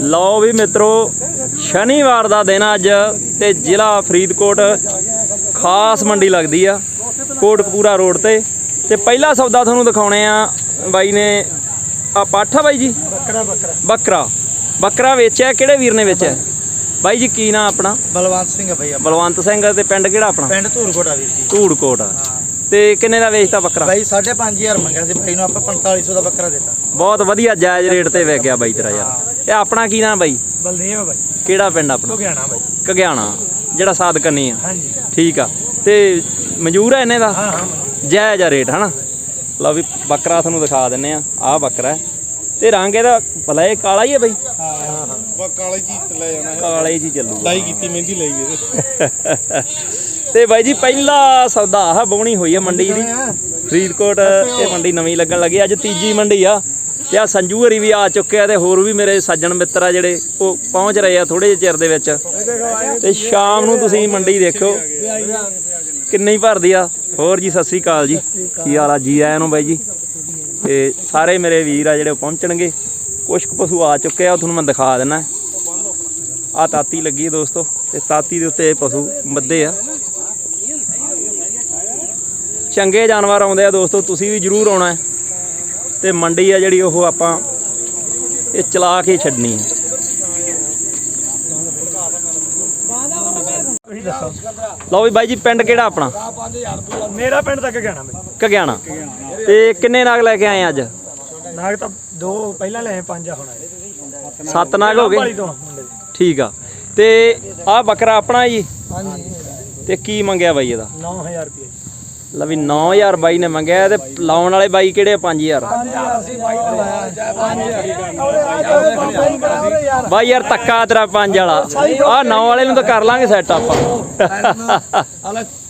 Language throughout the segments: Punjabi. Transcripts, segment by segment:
ਲਓ ਵੀ ਮਿੱਤਰੋ ਸ਼ਨੀਵਾਰ ਦਾ ਦਿਨ ਅੱਜ ਤੇ ਜ਼ਿਲ੍ਹਾ ਫਰੀਦਕੋਟ ਖਾਸ ਮੰਡੀ ਲੱਗਦੀ ਆ ਕੋਟਕਪੂਰਾ ਰੋਡ ਤੇ। ਤੇ ਪਹਿਲਾ ਸੌਦਾ ਤੁਹਾਨੂੰ ਦਿਖਾਉਣੇ ਆ ਬਾਈ ਨੇ ਆ ਪਾਠਾ ਬਾਈ ਜੀ? ਬੱਕਰਾ ਬੱਕਰਾ। ਬੱਕਰਾ। ਬੱਕਰਾ ਵੇਚਿਆ ਕਿਹੜੇ ਵੀਰ ਨੇ ਵੇਚਿਆ? ਬਾਈ ਜੀ ਕੀ ਨਾਂ ਆਪਣਾ? ਬਲਵੰਤ ਸਿੰਘ ਹੈ ਭਈ ਬਲਵੰਤ ਸਿੰਘ ਤੇ ਪਿੰਡ ਕਿਹੜਾ ਆਪਣਾ? ਪਿੰਡ ਧੂਰਕੋਟਾ ਵੀਰ ਜੀ। ਧੂੜਕੋਟ ਤੇ ਕਿੰਨੇ ਦਾ ਵੇਚਤਾ ਬੱਕਰਾ? ਬਾਈ 5500 ਮੰਗਿਆ ਸੀ। ਭਾਈ ਨੂੰ ਆਪਾਂ 4500 ਦਾ ਬੱਕਰਾ ਦਿੱਤਾ। ਬਹੁਤ ਵਧੀਆ ਜਾਇਜ਼ ਰੇਟ ਤੇ ਗਿਆ ਬਾਈ ਤੇਰਾ ਯਾਰ। ਇਹ ਆਪਣਾ ਕੀ ਨਾਂ ਬਾਈ? ਬਲਦੇਵ ਬਾਈ। ਕਿਹੜਾ ਪਿੰਡ ਆਪਣਾ? ਲੁਧਿਆਣਾ ਬਾਈ। ਕਗਿਆਣਾ ਜਿਹੜਾ ਸਾਦਕਨੀ ਆ। ਹਾਂਜੀ। ਠੀਕ ਆ। ਤੇ ਮਨਜ਼ੂਰ ਹੈ ਇਹਨੇ ਦਾ? ਹਾਂ ਹਾਂ ਜਾਇਜ਼ ਆ ਰੇਟ ਹਨਾ? ਲਓ ਵੀ ਬੱਕਰਾ ਤੁਹਾਨੂੰ ਦਿਖਾ ਦਿੰਨੇ ਆ ਆਹ ਬੱਕਰਾ ਹੈ। ਤੇ ਰੰਗ ਇਹਦਾ ਭਲਾ ਇਹ ਕਾਲਾ ਹੀ ਹੈ ਬਈ? ਹਾਂ ਹਾਂ ਬਾ ਕਾਲੇ ਜੀ ਲੈ ਜਾਣਾ ਹੈ। ਕਾਲੇ ਜੀ ਚੱਲੂ। ਡਾਈ ਕੀਤੀ ਮਹਿੰਦੀ ਲਈ ਇਹਦੇ। ਤੇ ਬਾਈ ਜੀ ਪਹਿਲਾ ਸੌਦਾ ਆਹ ਬੋਣੀ ਹੋਈ ਹੈ ਮੰਡੀ ਦੀ। ਫਰੀਦਕੋਟ ਇਹ ਮੰਡੀ ਨਵੀਂ ਲੱਗਣ ਲੱਗੀ ਅੱਜ ਤੀਜੀ ਮੰਡੀ ਆ। ਤੇ ਆ ਸੰਜੂ ਹਰੀ ਵੀ ਆ ਚੁੱਕਿਆ ਆ ਤੇ ਹੋਰ ਵੀ ਮੇਰੇ ਸੱਜਣ ਮਿੱਤਰ ਆ ਜਿਹੜੇ, ਉਹ ਪਹੁੰਚ ਰਹੇ ਆ ਥੋੜੇ ਜਿਹੇ ਚਿਰ ਦੇ ਵਿੱਚ। ਤੇ ਸ਼ਾਮ ਨੂੰ ਤੁਸੀਂ ਮੰਡੀ ਦੇਖਿਓ। ਕਿੰਨੀ ਭਰਦੀ ਆ। ਹੋਰ ਜੀ, ਸਤਿ ਸ੍ਰੀ ਅਕਾਲ ਜੀ। ਕੀ ਹਾਲ ਆ? ਜੀ ਆਇਆਂ ਨੂੰ ਬਾਈ ਜੀ। ਤੇ ਸਾਰੇ ਮੇਰੇ ਵੀਰ ਆ ਜਿਹੜੇ ਉਹ ਪਹੁੰਚਣਗੇ। ਕੁਛ ਕੁ ਪਸ਼ੂ ਆ ਚੁੱਕੇ ਆ, ਉਹ ਤੁਹਾਨੂੰ ਮੈਂ ਦਿਖਾ ਦਿੰਨਾ। ਆ ਤਾਤੀ ਲੱਗੀ ਹੈ ਦੋਸਤੋ। ਤੇ ਤਾਤੀ ਦੇ ਉੱਤੇ ਇਹ ਪਸ਼ੂ ਬੱਦੇ ਆ। ਚੰਗੇ ਜਾਨਵਰ ਆਉਂਦੇ ਆ ਦੋਸਤੋ। ਤੁਸੀਂ ਵੀ ਜਰੂਰ ਆਉਣਾ ਹੈ। ਤੇ ਮੰਡੀ ਆ ਜਿਹੜੀ ਉਹ ਆਪਾਂ ਇਹ ਚਲਾ ਕੇ ਛੱਡਣੀ ਹੈ ਲਓ ਵੀ ਬਾਈ ਜੀ ਪਿੰਡ ਕਿਹੜਾ ਆਪਣਾ? ਮੇਰਾ ਪਿੰਡ ਤੱਕ ਗਿਆਣਾ ਕਗਿਆਣਾ ਤੇ ਕਿੰਨੇ ਨਾਗ ਲੈ ਕੇ ਆਏ ਅੱਜ? ਨਾਗ ਤਾਂ ਦੋ ਪਹਿਲਾਂ ਲਏ ਪੰਜ ਆ ਹੁਣ ਆਏ। ਸੱਤ ਨਾਗ ਹੋ ਗਏ। ਠੀਕ ਆ। ਤੇ ਆਹ ਬੱਕਰਾ ਆਪਣਾ ਜੀ? ਹਾਂਜੀ। ਤੇ ਕੀ ਮੰਗਿਆ ਬਾਈ ਇਹਦਾ? 9000 ਰੁਪਏ। ਲੈ ਵੀ 9000 ਬਾਈ ਨੇ ਮੰਗਿਆ ਤੇ ਲਾਉਣ ਵਾਲੇ ਬਾਈ ਕਿਹੜੇ 5000 ਅਸੀਂ ਬਾਈ ਲਵਾਇਆ 5000 ਬਾਈ ਯਾਰ ਤੱਕਾ ਤੇਰਾ ਪੰਜ ਵਾਲਾ। ਆਹ 9 ਵਾਲੇ ਨੂੰ ਤਾਂ ਕਰ ਲਾਂਗੇ ਸੈੱਟ ਆਪਾਂ।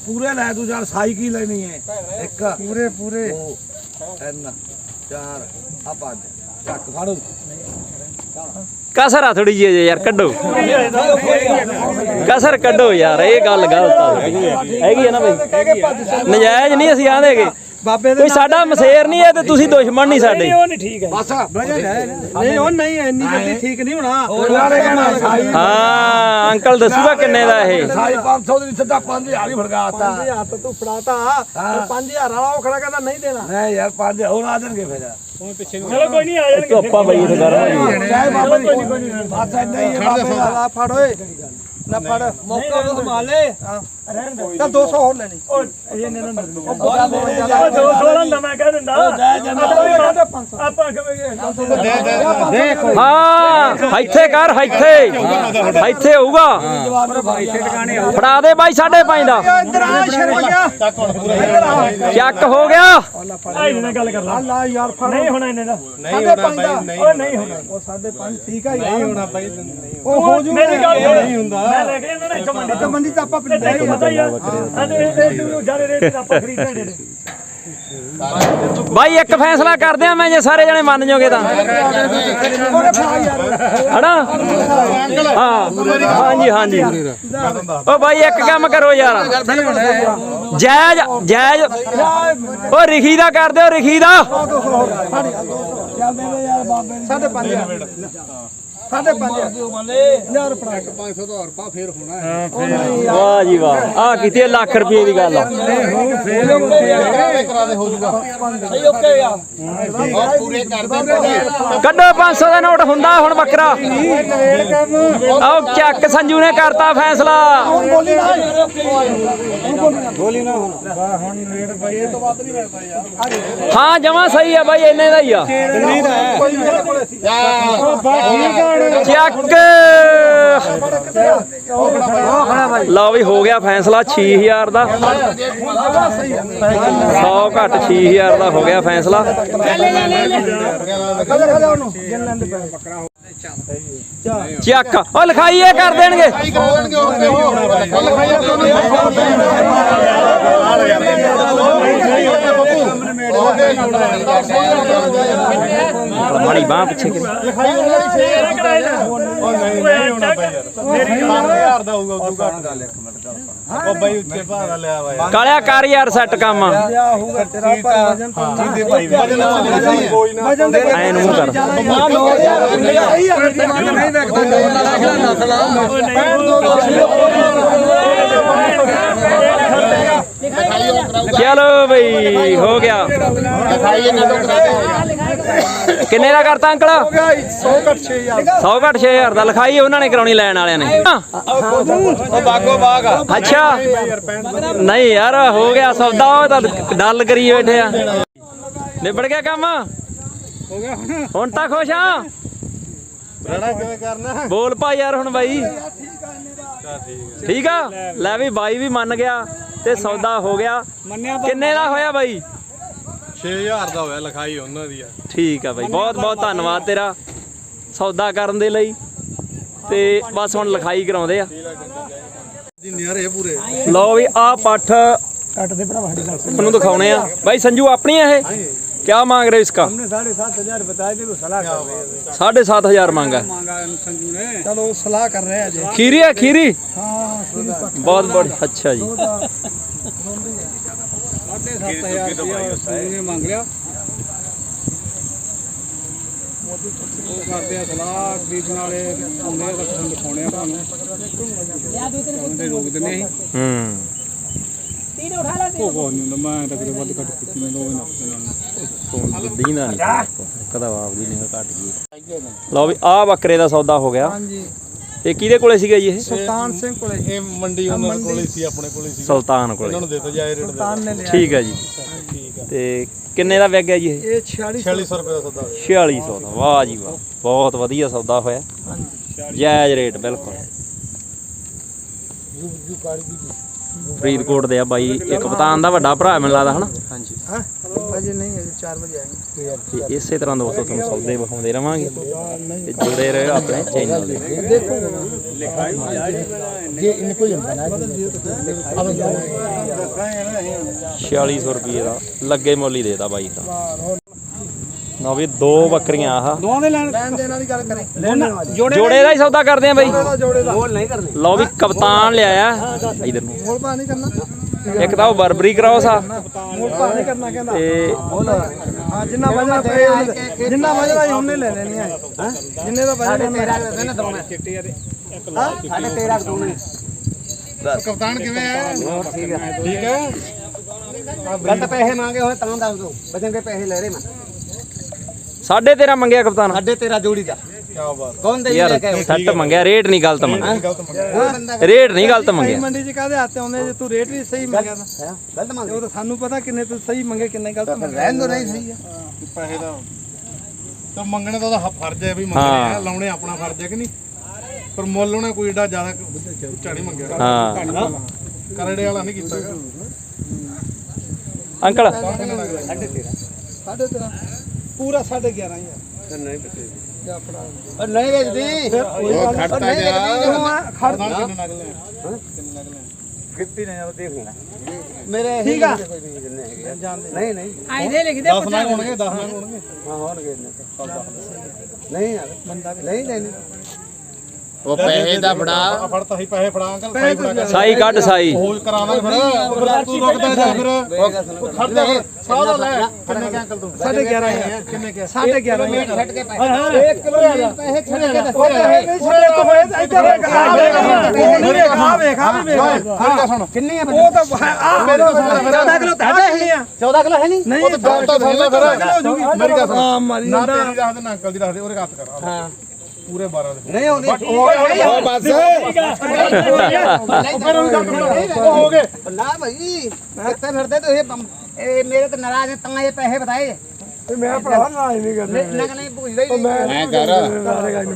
ਪੂਰੇ ਲੈ ਤੂੰ ਯਾਰ ਸਾਈ ਕੀ ਲੈਣੀ ਹੈ? ਇੱਕ। ਪੂਰੇ ਪੂਰੇ। ਤਿੰਨ ਚਾਰ ਆ ਪੰਜ। ਚੱਕ ਫੜ। ਕਸਰ ਆ ਥੋੜੀ ਜਿਹੀ ਯਾਰ ਕੱਢੋ। ਕਸਰ ਕੱਢੋ ਯਾਰ ਇਹ ਗੱਲ ਗਲਤ ਆ। ਹੈਗੀ ਆ ਨਾ ਬਾਈ? ਨਜਾਇਜ਼ ਨਹੀਂ ਅਸੀਂ ਆਂਦੇਗੇ ਬਾਬੇ ਕੋਈ ਸਾਡਾ ਮਸੇਰ ਨਹੀਂ ਹੈ ਤੇ ਤੁਸੀਂ ਦੁਸ਼ਮਣ ਨਹੀਂ ਸਾਡੇ। ਉਹ ਨਹੀਂ ਠੀਕ ਹੈ। ਬਸ। ਨਹੀਂ ਉਹ ਨਹੀਂ ਇੰਨੀ ਜਲਦੀ ਠੀਕ ਨਹੀਂ ਹੋਣਾ। ਉਹਨਾਂ ਨੇ ਕਹਿਣਾ ਸਾਈ ਹਾਂ ਅੰਕਲ ਦੱਸੂਗਾ ਕਿੰਨੇ ਦਾ ਇਹ। ਸਾਈ 500 ਦੀ ਸਿੱਧਾ 5000 ਹੀ ਫੜਗਾਤਾ 5000 ਤਾਂ ਤੂੰ ਫੜਾਤਾ। 5000 ਵਾਲਾ ਉਹ ਖੜਾ ਕਹਿੰਦਾ ਨਹੀਂ ਦੇਣਾ। ਨਹੀਂ ਯਾਰ 5 ਹੁਣ ਆ ਜਾਣਗੇ ਫਿਰ। ਚਲੋ ਕੋਈ ਨਹੀਂ ਆ ਜਾਣਗੇ। ਧੁੱਪਾ ਬਈ ਇਹ ਗਰਮ ਚਾਹੇ ਬਾਬਾ ਜੀ ਬਸ ਇੰਨਾ ਹੀ ਹੈ ਬਾਬੇ ਦਾ ਫੜ ਓਏ। ਨਾ ਫੜ ਮੌਕਾ ਨੂੰ ਸੰਭਾਲ ਲੈ। ਰਹਿਣ ਦੇ ਤਾਂ 200 ਹੋਰ ਲੈਣੀ ਓ ਇਹ ਨੇ ਨਾ 200 ਲੰਦਾ ਮੈਂ ਕਹਿ ਦਿੰਦਾ। ਆਪਾਂ ਹਾਂ ਇੱਥੇ ਕਰ ਇੱਥੇ। ਇੱਥੇ ਹੋਊਗਾ। ਫੜਾ ਦੇ ਬਾਈ 5.5 ਦਾ। ਇੰਦਰ ਆ ਸ਼ਰਮਿਆ ਚੱਕ ਹੋ ਗਿਆ। ਆਈ ਨਾਲ ਗੱਲ ਕਰ ਲਾ। ਲਾ ਯਾਰ ਫੜ। ਨਹੀਂ ਹੋਣਾ ਇਹਨੇ ਦਾ। ਨਹੀਂ ਹੋਣਾ ਬਾਈ ਨਹੀਂ ਨਹੀਂ ਹੋਣਾ। ਉਹ 5.5 ਠੀਕ ਆ ਯਾਰ। ਹੋਣਾ ਬਾਈ ਉਹ ਹੋ ਜੂ ਮੇਰੀ ਗੱਲ ਨਹੀਂ ਹੁੰਦਾ। ਮੈਂ ਲੈ ਕੇ ਇਹਨਾਂ ਨੇ ਇੱਕ ਮੰਡੀ ਤੋਂ ਆਪਾਂ ਪਿੰਡ ਪਤਾ ਹੀ ਆ। ਸਾਡੇ ਇਹ ਤੂੰ ਜਾਰੇ ਰੇਟ ਆਪਾਂ ਖਰੀਦਦੇ ਨੇ ਬਾਈ ਇੱਕ ਫੈਸਲਾ ਕਰਦੇ ਆ ਮੈਂ ਜੇ ਸਾਰੇ ਜਣੇ ਮੰਨ ਜਾਓਗੇ ਤਾਂ। ਹਨਾ? ਹਾਂ। ਹਾਂਜੀ ਹਾਂਜੀ। ਉਹ ਬਾਈ ਇੱਕ ਕੰਮ ਕਰੋ ਯਾਰ। ਜਾਇਜ਼ ਜਾਇਜ਼ ਉਹ ਰਿਖੀ ਦਾ ਕਰ ਦਿਓ ਰਿਖੀ ਦਾ। ਸਾਢੇ ਪੰਜ। ਯਾਰ ਫੜਾ ਕੇ 500 ਦਾ ਹਰਪਾ ਫੇਰ ਹੋਣਾ ਵਾਹ ਜੀ ਵਾਹ। ਆ ਕੀਤੀ ਹੈ ਲੱਖ ਰੁਪਏ ਦੀ ਗੱਲ। ਆ ਕਰਾ ਦੇ ਹੋ ਜੂਗਾ। ਸਹੀ ਓਕੇ ਆ। ਉਹ ਪੂਰੇ ਕਰ ਦੇ ਕੱਢੋ 500 ਦਾ ਨੋਟ ਹੁੰਦਾ ਹੁਣ ਬੱਕਰਾ। ਆਓ ਚੱਕ ਸੰਜੂ ਨੇ ਕਰਤਾ ਫੈਸਲਾ। ਬੋਲੀ ਨਾ। ਬੋਲੀ ਨਾ ਹੁਣ। ਹੁਣ ਨਵੇੜ ਭਾਈ ਇਹ। ਤੋਂ ਵੱਧ ਨਹੀਂ ਮਿਲਦਾ ਯਾਰ। ਹਾਂ ਜਮਾ ਸਹੀ ਆ ਬਾਈ ਇੰਨੇ ਦਾ ਹੀ ਆ। ਨਹੀਂ। ਦਾ ਚੱਕ। ਲਓ ਵੀ ਹੋ ਗਿਆ ਫੈਸਲਾ 6000 ਦਾ। 100 ਘੱਟ 6000 ਦਾ ਹੋ ਗਿਆ ਫੈਸਲਾ। ਖਾ ਚੱਕ। ਉਹ ਲਿਖਾਈ ਕਰ ਦੇਣਗੇ ਕਰਨਗੇ ਉਹ ਮਾੜੀ ਬਾਹ ਪਿੱਛੇ ਕਰੀ। ਕਿਰਾਏ ਦਾ ਉਹ ਨਹੀਂ ਨਹੀਂ ਹੋਣਾ ਬਾਈ ਯਾਰ। ਮੇਰੀ 7000 ਦਾ ਹੋਊਗਾ ਉਦੋਂ ਘੱਟ। ਗੱਲ ਇੱਕ ਮਿੰਟ ਗੱਲ ਉਹ ਬਾਈ ਉੱਚੇ ਭਾਅ ਦਾ ਲਿਆ ਵਾ ਯਾਰ। ਕਾਲਿਆ ਕਰ ਯਾਰ ਸੈੱਟ ਕੰਮ। ਹੋਊਗਾ ਤੇਰਾ ਵਜਨ ਭਾਈ ਕੋਈ ਨਾ ਵਜਨ ਦੇ ਕਰ ਯਾਰ। ਲਿਖਾਈ ਉਹ ਕਰਾਊਗਾ ਚਲੋ ਬਈ, ਹੋ ਗਿਆ। ਲਿਖਾਈ ਇਹਨਾਂ ਤੋਂ ਕਰਾ ਕਿੰਨੇ ਦਾ ਕਰਤਾ ਅੰਕਲ? 100 ਘੱਟ 6000 100 ਘੱਟ 6000 ਦਾ ਲਿਖਾਈ ਉਹਨਾਂ ਨੇ ਕਰਾਉਣੀ ਲੈਣ ਵਾਲਿਆਂ ਨੇ। ਉਹ ਬਾਗੋ ਬਾਗ ਅੱਛਾ। ਨਹੀਂ ਯਾਰ, ਹੋ ਗਿਆ ਸੌਦਾ ਉਹ ਤਾਂ ਡੱਲ ਕਰੀ ਬੈਠੇ ਆ। ਨਿਬੜ ਗਿਆ ਕੰਮ? ਹੋ ਗਿਆ ਹੁਣ ਹੁਣ ਤਾਂ ਖੁਸ਼ ਆ। ਰਣਾ ਕਿਵੇਂ ਕਰਨਾ ਬੋਲ ਪਾ ਯਾਰ ਹੁਣ ਬਾਈ। ਠੀਕ ਆ? ਲੈ ਵੀ ਬਾਈ ਵੀ ਮੰਨ ਗਿਆ। ਤੇ ਸੌਦਾ ਹੋ ਗਿਆ ਕਿੰਨੇ ਦਾ ਹੋਇਆ ਬਾਈ 6000 ਦਾ ਹੋਇਆ ਲਿਖਾਈ ਉਹਨਾਂ ਦੀ ਆ ਠੀਕ ਆ ਬਾਈ ਬਹੁਤ ਬਹੁਤ ਧੰਨਵਾਦ ਤੇਰਾ ਸੌਦਾ ਕਰਨ ਦੇ ਲਈ ਤੇ ਬਸ ਹੁਣ ਲਿਖਾਈ ਕਰਾਉਂਦੇ ਆ ਜਿੰਨੇ ਯਾਰ ਇਹ ਪੂਰੇ ਲਓ ਵੀ ਆ ਪੱਠ ਕੱਟ ਦੇ ਭਰਾ ਸਾਡੀ ਗੱਲ ਤੁਹਾਨੂੰ ਦਿਖਾਉਣੇ ਆ ਬਾਈ ਸੰਜੂ ਆਪਣੀ ਆ ਇਹ ਕਿਆ ਮੰਗ ਰਹੇ ਇਸਕਾ हमने साढ़े सात हजार बताए थे तो सलाह कर रहे हैं 7500 ਮੰਗਾ चलो सलाह कर रहे हैं अजय ਖੀਰੀ ਆ ਖੀਰੀ हाँ पूरी पट ਬਹੁਤ ਬੜੀ ਅੱਛਾ ਜੀ। ਮੰਗ ਲਿਆ ਉਹ ਕਰਦੇ ਆ ਸਲਾਹ ਖਰੀਦਣ ਵਾਲੇ ਆਉਂਦੇ ਆ ਤਾਂ ਤੁਹਾਨੂੰ ਦਿਖਾਉਣੇ ਆ ਤੁਹਾਨੂੰ ਉਹਦੇ ਰੋਕ ਦਿੰਦੇ ਅਸੀਂ ਹੂੰ। ਉਹ ਕੋਈ ਨਹੀਂ ਮੈਂ ਘੱਟ ਕੀਤੀ ਨਹੀਂ ਉਹ ਨਾ ਤੋਂ ਦੀਨਾ ਨਹੀਂ ਕਦਾ ਆਪਦੀ ਨਹੀਂ ਘਟ ਗਈ ਲਓ ਵੀ ਆ ਬੱਕਰੇ ਦਾ ਸੌਦਾ ਹੋ ਗਿਆ। ਹਾਂਜੀ ਇਹ ਕਿਹਦੇ ਕੋਲੇ ਸੀਗਾ ਜੀ ਇਹ? ਸੁਲਤਾਨ ਸਿੰਘ ਕੋਲੇ ਇਹ ਮੰਡੀ ਉਹਨਾਂ ਕੋਲੇ ਸੀ। ਆਪਣੇ ਕੋਲੇ ਸੀ ਸੁਲਤਾਨ ਕੋਲੇ। ਉਹਨਾਂ ਨੂੰ ਦੇ ਤਾ ਜਾਏ ਰੇਟ ਦੇ ਸੁਲਤਾਨ ਨੇ ਲਿਆ। ਠੀਕ ਹੈ ਜੀ। ਤੇ ਕਿੰਨੇ ਦਾ ਵਿਕ ਗਿਆ ਜੀ ਇਹ? ਇਹ 46 4600 ਰੁਪਏ ਦਾ ਸੌਦਾ। 4600 ਦਾ। ਵਾਹ ਜੀ ਵਾਹ। ਬਹੁਤ ਵਧੀਆ ਸੌਦਾ ਹੋਇਆ। ਜਾਇਜ਼ ਰੇਟ ਬਿਲਕੁਲ। ਫਰੀਦਕੋਟ ਦੇ ਆ ਬਾਈ ਇੱਕ ਪਤਾਨ ਦਾ ਵੱਡਾ ਭਰਾ ਮੈਨੂੰ ਲੱਗਦਾ ਹਨਾ? ਹਾਂਜੀ। ਹਾਂ? ਅਜੇ ਨਹੀਂ ਅਜੇ 4 ਵਜੇ ਆਏਗੇ ਤੇ ਇਸੇ ਤਰ੍ਹਾਂ ਦੋਸਤੋ ਤੁਹਾਨੂੰ ਸੌਦੇ ਵਿਖਾਉਂਦੇ ਰਵਾਂਗੇ। ਤੇ ਜੁੜੇ ਰਹੇ ਆਪਣੇ ਚੈਨਲ ਦੇ। ਦੇਖੋ ਲਿਖਾਈ ਜੇ ਇਨ ਕੋਈ ਹੁੰਦਾ ਨਾ 4600 ਰੁਪਏ ਦਾ ਲੱਗੇ ਮੁੱਲ ਹੀ ਦੇਤਾ ਬਾਈ ਦਾ ਨਾ ਵੀ ਦੋ ਬੱਕਰੀਆਂ ਆਹ। ਦੋਵਾਂ ਦੇ ਲੈਣ ਲੈਣ ਦੇਣ ਵਾਲੀ ਗੱਲ ਕਰੇ। ਜੋੜੇ ਜੋੜੇ ਦਾ ਹੀ ਸੌਦਾ ਕਰਦੇ ਆ ਬਾਈ। ਜੋੜੇ ਦਾ ਬੋਲ ਨਹੀਂ ਕਰਨੇ। ਲਓ ਵੀ ਕਪਤਾਨ ਲਿਆਇਆ। ਇਧਰ ਨੂੰ। ਬੋਲ ਪਾ ਨਹੀਂ ਕਰਨਾ। ਇੱਕ ਤਾਂ ਉਹ ਬਰਬਰੀ ਕਰਾਉਸ ਆ ਬੋਲ ਪਾ ਨਹੀਂ ਕਰਨਾ ਕਹਿੰਦਾ। ਤੇ ਹਾਂ ਜਿੰਨਾ ਵਜਨ ਪਏ ਜਿੰਨਾ ਵਜਨ ਆਈ ਉਹਨੇ ਲੈ ਲੈਣੀ ਹੈ? ਜਿੰਨੇ ਦਾ ਵਜਨ ਉਹਨੇ ਦੇ ਨੇ ਦੋਵੇਂ ਚਿੱਟੇ ਆ ਦੇ ਸਾਡੇ 13 ਦੋਵੇਂ ਕਪਤਾਨ ਕਿਵੇਂ ਆ? ਠੀਕ ਹੈ ਠੀਕ ਹੈ ਗਲਤ ਪੈਸੇ ਮੰਗੇ ਹੋਏ ਤਾਂ ਦੱਸ ਦੋ। ਵਜਨ ਦੇ ਪੈਸੇ ਲੈ ਰਹੇ ਮੈਂ। ਸਾਢੇ 13 ਮੰਗਿਆ ਕਪਤਾਨ। ਸਾਡੇ 13 ਜੋੜੀ ਦਾ। ਕੀ ਬਾਤ ਕੌਣ ਦੇ ਯਾਰ ਸੱਟ ਮੰਗਿਆ ਰੇਟ ਨਹੀਂ ਗਲਤ ਮੰਗਿਆ। ਗਲਤ ਮੰਗਿਆ। ਰੇਟ ਨਹੀਂ ਗਲਤ ਮੰਗਿਆ। ਮੰਡੀ ਚ ਕਾਹਦੇ ਹੱਥੇ ਆਉਂਦੇ? ਜੇ ਤੂੰ ਰੇਟ ਵੀ ਸਹੀ ਮੰਗਿਆ ਤਾਂ। ਗਲਤ ਮੰਗੇ ਉਹ ਤਾਂ ਸਾਨੂੰ ਪਤਾ ਕਿੰਨੇ ਤੂੰ ਸਹੀ ਮੰਗੇ ਕਿੰਨੇ ਗਲਤ ਮੰਗੇ ਰਹਿਣ ਦੋ ਨਹੀਂ ਸਹੀ ਹੈ ਪੈਸੇ ਦਾ। ਤਾਂ ਮੰਗਣੇ ਦਾ ਉਹਦਾ ਫਰਜ਼ ਹੈ ਵੀ ਮੰਗਣੇ ਆ ਲਾਉਣੇ ਆਪਣਾ ਫਰਜ਼ ਹੈ ਕਿ ਨਹੀਂ? ਪਰ ਮੁੱਲ ਉਹਨੇ ਕੋਈ ਏਡਾ ਜ਼ਿਆਦਾ ਉੱਚਾ ਨਹੀਂ ਮੰਗਿਆ। ਹਾਂ। ਕਰੜੇ ਵਾਲਾ ਨਹੀਂ ਕੀਤਾ। ਅੰਕਲ। ਸਾਢੇ 13 ਪੂਰਾ 11.5 ਯਾਰ ਨਹੀਂ ਬਤੇ ਨਹੀਂ ਵੇਚਦੀ ਉਹ ਖੜਤਾ ਜਾ। ਖੜ ਕਿੰਨੇ ਨਗ ਲੈ। ਕਿੱਤੀ ਨੇ ਉਹ ਦੇਖ ਲੈਣਾ। ਮੇਰੇ ਠੀਕ ਆ। ਨਹੀਂ ਨਹੀਂ। ਆਈ ਦੇ ਲਿਖ ਦੇ 10 ਨਗ ਹੋਣਗੇ 10 ਨਗ ਹੋਣਗੇ। ਹਾਂ ਹੋਣਗੇ ਨਹੀਂ ਯਾਰ। ਬੰਦਾ ਨਹੀਂ ਲੈਣੇ ਉਹ ਪੈਸੇ ਦਾ ਫੜਾ। ਆ ਫੜਤਾ ਸੀ ਪੈਸੇ ਫੜਾ ਅੰਕਲ ਸਾਈ ਫੜਾ ਕੇ ਸਾਈ ਕੱਢ ਸਾਈ। ਹੋਜ ਕਰਾ ਦਾਂਗੇ ਫਿਰ। ਫਿਰ ਤੂੰ ਰੁਕਦਾ ਜਾ ਫਿਰ। ਖੜਦਾ ਫਿਰ। ਸਾਹ ਦਾ ਲੈ। ਕਿੰਨੇ ਕਿ ਅੰਕਲ ਤੂੰ? ਸਾਢੇ 11 ਹਜ਼ਾਰ ਕਿੰਨੇ ਕਿ ਸਾਢੇ 11 ਹਜ਼ਾਰ ਛੱਡ ਕੇ ਪੈਸੇ 1 ਕਿਲੋ ਪੈਸੇ ਛੱਡ ਕੇ ਦੱਸ ਨਹੀਂ ਛੱਡੇ ਤੋਂ ਹੋਏ ਇੱਧਰ ਵੇਖ ਆ ਵੇਖ ਆ ਵੇਖ। ਆ ਵੀ ਵੇਖ ਸੁਣ। ਕਿੰਨੀ ਆ ਉਹ ਤਾਂ ਆ ਮੇਰੇ 14 ਕਿਲੋ ਤਾਂ ਹੈ 14 ਕਿਲੋ ਹੈ ਨਹੀਂ? ਨਹੀਂ ਉਹ ਤਾਂ ਗੱਲ ਤਾਂ ਸੁਣ ਲੈ ਫਿਰ ਮੇਰੀ ਗੱਲ ਸੁਣ। ਹਾਂ ਮਾਰੀ ਨਾ ਤੇਰੀ ਰੱਖ ਦੇ ਨਾ ਅੰਕਲ ਦੀ ਰੱਖ ਦੇ ਉਹਦੇ ਹੱਥ ਕਰ। ਹਾਂ। ਪੂਰੇ 12 ਦੇ ਨਹੀਂ ਆਉਂਦੀ। ਉਹ ਬਸ। ਫਿਰ ਉਹ ਗੱਲ ਉਹ ਹੋ ਗਏ। ਨਾ ਭਾਈ ਕਿੱਥੇ ਫਿਰਦੇ ਤੁਸੀਂ? ਬੰਮ- ਇਹ ਮੇਰੇ ਤੇ ਨਾਰਾਜ਼ ਹੈ ਤਾਂ ਇਹ ਪੈਸੇ ਬਤਾਏ। ਮੈਂ ਭਰਾ ਨਾ ਨਹੀਂ ਕਰਦੇ ਨਗ ਨਹੀਂ ਪੁੱਛਦਾ ਹੀ ਨਹੀਂ ਮੈਂ ਕਰ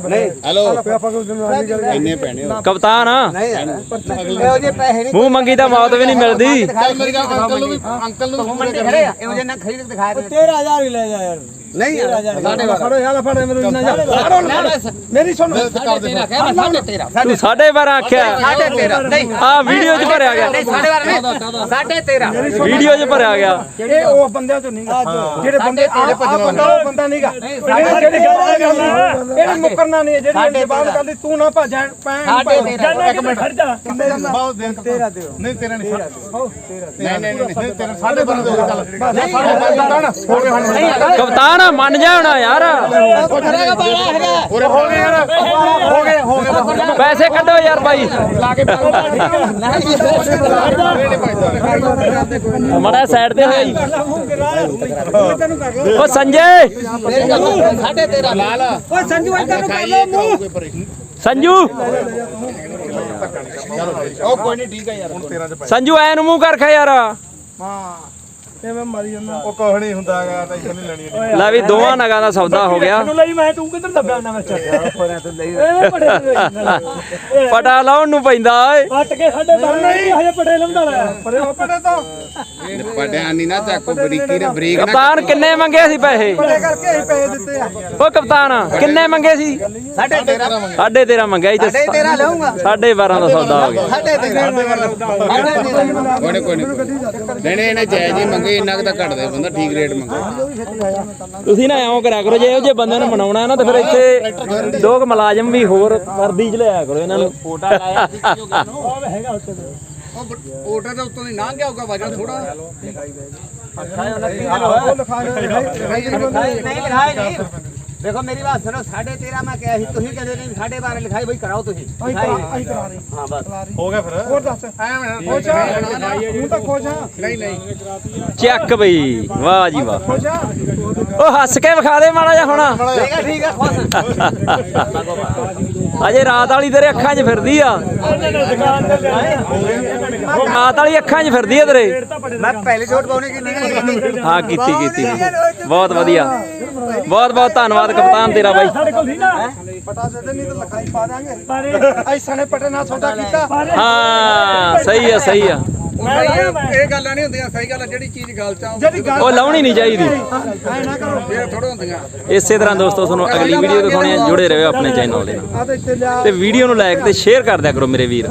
ਨਹੀਂ ਹੈਲੋ। ਆਪਾਂ ਕੋਈ ਦਿਨ ਨਹੀਂ ਕਰਦੇ ਇੰਨੇ ਪੈਣੇ ਕਪਤਾਨ। ਨਹੀਂ ਯਾਰ ਇਹੋ ਜਿਹੇ ਪੈਸੇ ਨਹੀਂ ਮੂੰਹ ਮੰਗੀ ਤਾਂ ਮੌਤ ਵੀ ਨਹੀਂ ਮਿਲਦੀ। ਅੰਕਲ ਨੂੰ ਵੀ ਅੰਕਲ ਨੂੰ ਵੀ ਇਹੋ ਜਿਹੇ ਨਾ ਖਰੀਦ ਕੇ ਦਿਖਾਇਆ 13000 ਹੀ ਲੈ ਜਾ ਯਾਰ। ਨਹੀਂ ਸਾਡੇ ਵਾਰ ਫੜੋ ਯਾਰ ਫੜ ਮੇਰੇ ਨਾਲ ਜਾ। ਫੜੋ ਨਾ। ਮੇਰੀ ਸੁਣ। ਤੂੰ ਸਾਢੇ 12 ਆਖਿਆ। ਸਾਢੇ 13 ਨਹੀਂ। ਆ ਵੀਡੀਓ 'ਚ ਭਰਿਆ ਗਿਆ। ਨਹੀਂ ਸਾਢੇ 12 ਨਹੀਂ। ਸਾਢੇ 13 ਵੀਡੀਓ 'ਚ ਭਰਿਆ ਗਿਆ। ਇਹ ਉਹ ਬੰਦਿਆਂ ਚੋਂ ਨਹੀਂ ਜਿਹੜੇ ਬੰਦੇ ਆਹ ਬੰਦਾ ਉਹ ਬੰਦਾ ਨਹੀਂਗਾ ਜਿਹੜੀ ਗੱਲ ਕਰਨਾ ਇਹਨੇ ਮੁਕਰਨਾ ਨਹੀਂ ਹੈ, ਜਿਹੜੀ ਜ਼ਬਾਨ ਕਰਦੀ ਤੂੰ ਨਾ ਭੱਜਣ ਪੈਣ ਸਾਢੇ 13 ਇੱਕ ਮਿੰਟ ਖੜ ਜਾ। ਕਿੰਨੇ ਜਾਂਦਾ ਬਹੁਤ ਦਿਨ ਤੇਰਾ ਦਿਓ। ਨਹੀਂ ਤੇਰਾ ਨਹੀਂ ਨਹੀਂ ਨਹੀਂ ਨਹੀਂ ਤੇਰਾ ਸਾਡੇ ਬੰਦੇ ਹੋ ਚੱਲ ਹੋ ਕਪਤਾਨ ਮੰਨ ਜਾ ਹੁਣ ਯਾਰ। ਉਰੇ ਹੋ ਗਏ ਯਾਰ। ਹੋ ਗਏ ਹੋ ਗਏ। ਪੈਸੇ ਕੱਢੋ ਯਾਰ ਬਾਈ। ਮੜਾ ਸਾਈਡ ਤੇ ਜੀ ਉਹ ਸੰਜੇ। ਸਾਢੇ 13 ਲਾਲ ਓਏ ਸੰਜੂ। ਇੱਧਰ ਨੂੰ ਕਰ ਲੋ ਮੂੰਹ ਸੰਜੂ ਉਹ ਕੋਈ ਨਹੀਂ ਠੀਕ ਹੈ ਯਾਰ ਹੁਣ 13 ਚ ਸੰਜੂ ਐ ਨੂੰ ਮੂੰਹ ਕਰ ਖਾ ਯਾਰ। ਹਾਂ। ਐਵੇਂ ਮਰੀ ਜਾਂਦਾ। ਉਹ ਕੁਝ ਨਹੀਂ ਹੁੰਦਾ ਹੈਗਾ ਟੈਨਸ਼ਨ ਨਹੀਂ ਲੈਣੀ ਇਹਦੀ। ਲੈ ਵੀ ਦੋਵਾਂ ਨਗਾਂ ਦਾ ਸੌਦਾ ਹੋ ਗਿਆ। ਤੈਨੂੰ ਲਈ ਮੈਂ ਤੂੰ ਕਿੱਧਰ ਦੱਬਿਆ ਨਾ ਵਿੱਚ? ਫੜਿਆ ਤੂੰ ਲਈ ਐਵੇਂ ਪੜੇ ਪਟਾ ਲਾਉਣ ਨੂੰ ਪੈਂਦਾ ਓਏ। ਕੱਟ ਕੇ ਸਾਡੇ ਬਰ ਨਹੀਂ। ਹਜੇ ਪੜੇ ਲੰਦਾ ਲਾਇਆ ਪਰੇ ਉਹ ਪੜੇ ਤੋਂ। ਪੜਿਆ ਨਹੀਂ ਨਾ ਚੱਕੋ ਬਰੀਕੀ ਨੇ ਬਰੀਕ ਕਪਤਾਨ ਕਿੰਨੇ ਮੰਗੇ ਸੀ ਪੈਸੇ? ਪੜੇ ਕਰਕੇ ਅਸੀਂ ਪੈਸੇ ਦਿੱਤੇ ਆ। ਉਹ ਕਪਤਾਨ ਕਿੰਨੇ ਮੰਗੇ ਸੀ? ਸਾਢੇ 13 ਸਾਢੇ 13 ਮੰਗਿਆ ਸੀ ਤੇ 13 ਲਊਂਗਾ। ਸਾਢੇ 12 ਦਾ ਸੌਦਾ ਹੋ ਗਿਆ। ਸਾਢੇ 13 ਕੋਈ ਕੋਈ ਨਹੀਂ ਲੈਣੇ ਇਹਨੇ ਜਾਇਜ਼ ਹੀ ਮੰਗੇ ਇੰਨਾ ਕੁ ਤਾਂ ਘੱਟਦੇ ਬੰਦਾ ਠੀਕ ਰੇਟ ਮੰਗੇ ਤੁਸੀਂ ਨਾ ਐਂ ਕਰਿਆ ਕਰੋ ਜੇ ਇਹੋ ਜਿਹੇ ਬੰਦਿਆਂ ਨੂੰ ਮਨਾਉਣਾ ਹੈ ਨਾ ਤੇ ਫਿਰ ਇੱਥੇ ਦੋ ਕੁ ਮੁਲਾਜ਼ਮ ਵੀ ਹੋਰ ਵਰਦੀ ਚ ਲਿਆਇਆ ਕਰੋ ਇਹਨਾਂ ਨੂੰ। ਓਟਰ ਦੇ ਉੱਤੋਂ ਦੀ ਲੰਘ ਗਿਆ ਹੋਊਗਾ ਵਜਨ ਥੋੜਾ ਉਹ ਨਹੀਂ ਨਹੀਂ ਦੇਖੋ ਮੇਰੀ ਬਾਤ ਸੁਣੋ ਸਾਢੇ 13 ਮੈਂ ਕਿਹਾ ਸੀ ਤੁਸੀਂ ਕਹਿੰਦੇ ਨਹੀਂ ਸਾਢੇ 12 ਲਿਖਾਈ ਬਈ ਕਰਾਓ ਤੁਸੀਂ। ਅਸੀਂ ਕਰਾ ਅਸੀਂ ਕਰਾ ਰਹੇ। ਹਾਂ ਬਸ। ਹੋ ਗਿਆ ਫਿਰ? ਹੋਰ ਦੱਸ। ਐਵੇਂ ਖੁਸ਼ ਆ? ਤੂੰ ਤਾਂ ਖੁਸ਼ ਆ। ਨਹੀਂ ਨਹੀਂ। ਚੱਕ ਬਈ ਵਾਹ ਜੀ ਵਾਹ। ਖੁਸ਼ ਆ? ਉਹ ਹੱਸ ਕੇ ਵਿਖਾ ਦੇ ਮਾੜਾ ਜਿਹਾ ਹੁਣ। ਠੀਕ ਹੈ ਠੀਕ ਹੈ ਖੁਸ਼ ਅਜੇ ਰਾਤ ਵਾਲੀ ਤੇਰੇ ਅੱਖਾਂ 'ਚ ਫਿਰਦੀ ਆ। ਰਾਤ ਵਾਲੀ ਅੱਖਾਂ 'ਚ ਫਿਰਦੀ ਆ ਤੇਰੇ। ਮੈਂ ਪਹਿਲੇ ਛੋਟ ਪਾਉਣੀ ਕੀਤੀ ਹਾਂ ਕੀਤੀ ਕੀਤੀ। ਬਹੁਤ ਵਧੀਆ। ਬਹੁਤ ਬਹੁਤ ਧੰਨਵਾਦ ਕਪਤਾਨ ਤੇਰਾ ਬਾਈ। ਸਾਡੇ ਕੋਲ ਨਹੀਂ ਨਾ। ਪਟਾ ਦੇ ਦੇ ਨਹੀਂ ਤਾਂ ਲਿਖਾਈ ਪਾ ਦਾਂਗੇ ਐਸਾ ਨੇ ਪਟੇ ਨਾਲ ਸੌਦਾ ਕੀਤਾ। ਹਾਂ ਸਹੀ ਆ ਸਹੀ ਆ। ਇਹ ਗੱਲਾਂ ਨਹੀਂ ਹੁੰਦੀਆਂ ਸਹੀ ਗੱਲ ਆ ਜਿਹੜੀ ਚੀਜ਼ ਗੱਲ ਚ ਗੱਲ ਉਹ ਲਾਉਣੀ ਨਹੀਂ ਚਾਹੀਦੀ। ਐ ਨਾ ਕਰੋ। ਇਹ ਥੋੜਾ ਹੁੰਦੀਆਂ। ਇਸੇ ਤਰ੍ਹਾਂ ਦੋਸਤੋ ਤੁਹਾਨੂੰ ਅਗਲੀ ਵੀਡੀਓ ਦਿਖਾਉਣੀ ਹੈ ਜੁੜੇ ਰਹੋ ਆਪਣੇ ਚੈਨਲ ਦੇ ਨਾਲ। ਆ ਤੇ ਵੀਡੀਓ ਨੂੰ ਲਾਈਕ ਤੇ ਸ਼ੇਅਰ ਕਰ ਦਿਆ ਕਰੋ ਮੇਰੇ ਵੀਰ।